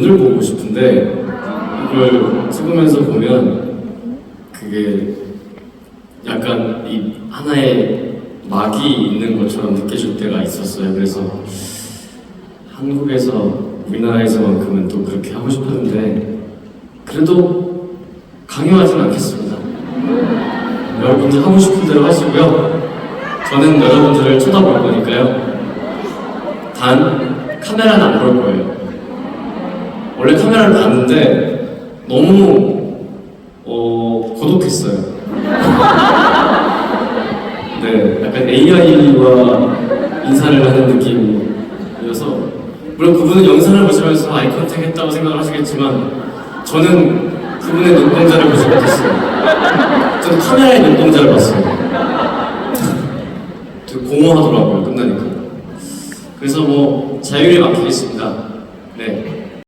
눈을 보고 싶은데 이걸 찍으면서 보면 그게 약간 이 하나의 막이 있는 것처럼 느껴질 때가 있었어요. 그래서 한국에서 우리나라에서만큼은 또 그렇게 하고 싶었는데 그래도 강요하진 않겠습니다. 여러분들 하고 싶은 대로 하시고요. 저는 여러분들을 쳐다볼 거니까요. 단 카메라는 안 볼 거예요. 원래 카메라를 봤는데 너무 어, 고독했어요. 네, 약간 AI와 인사를 하는 느낌이어서 물론 그분은 영상을 보시면서 아이 컨택 했다고 생각을 하시겠지만 저는 그분의 눈동자를 보지 못했어요. 저는 카메라의 눈동자를 봤어요. 되게 공허하더라고요 끝나니까. 그래서 뭐 자유를 맡기겠습니다. 네.